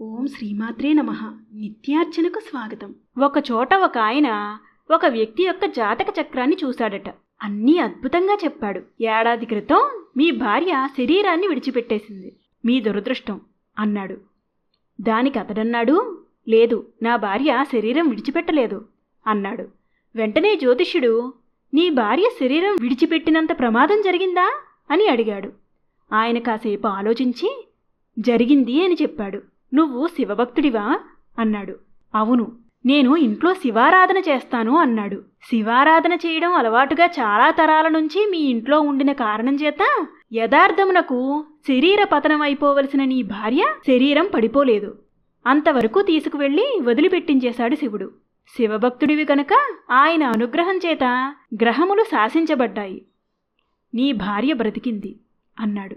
ఓం శ్రీమాత్రే నమ. నిత్యార్చనకు స్వాగతం. ఒకచోట ఒక ఆయన ఒక వ్యక్తి యొక్క జాతక చక్రాన్ని చూశాడట. అన్నీ అద్భుతంగా చెప్పాడు. ఏడాది క్రితం మీ భార్య శరీరాన్ని విడిచిపెట్టేసింది. మీ దురదృష్టం అన్నాడు. దానికి అతడన్నాడు? లేదు నా భార్య శరీరం విడిచిపెట్టలేదు అన్నాడు. వెంటనే జ్యోతిష్యుడు నీ భార్య శరీరం విడిచిపెట్టినంత ప్రమాదం జరిగిందా? అని అడిగాడు. ఆయన కాసేపు ఆలోచించి జరిగింది అని చెప్పాడు. నువ్వు శివభక్తుడివా? అన్నాడు. అవును నేను ఇంట్లో శివారాధన చేస్తాను అన్నాడు. శివారాధన చేయడం అలవాటుగా చాలా తరాల నుంచి మీ ఇంట్లో ఉండిన కారణం చేత యథార్థమునకు శరీర పతనం అయిపోవలసిన నీ భార్య శరీరం పడిపోలేదు. అంతవరకు తీసుకువెళ్ళి వదిలిపెట్టించేశాడు శివుడు. శివభక్తుడివి కనుక ఆయన అనుగ్రహం చేత గ్రహములు శాసించబడ్డాయి. నీ భార్య బ్రతికింది అన్నాడు.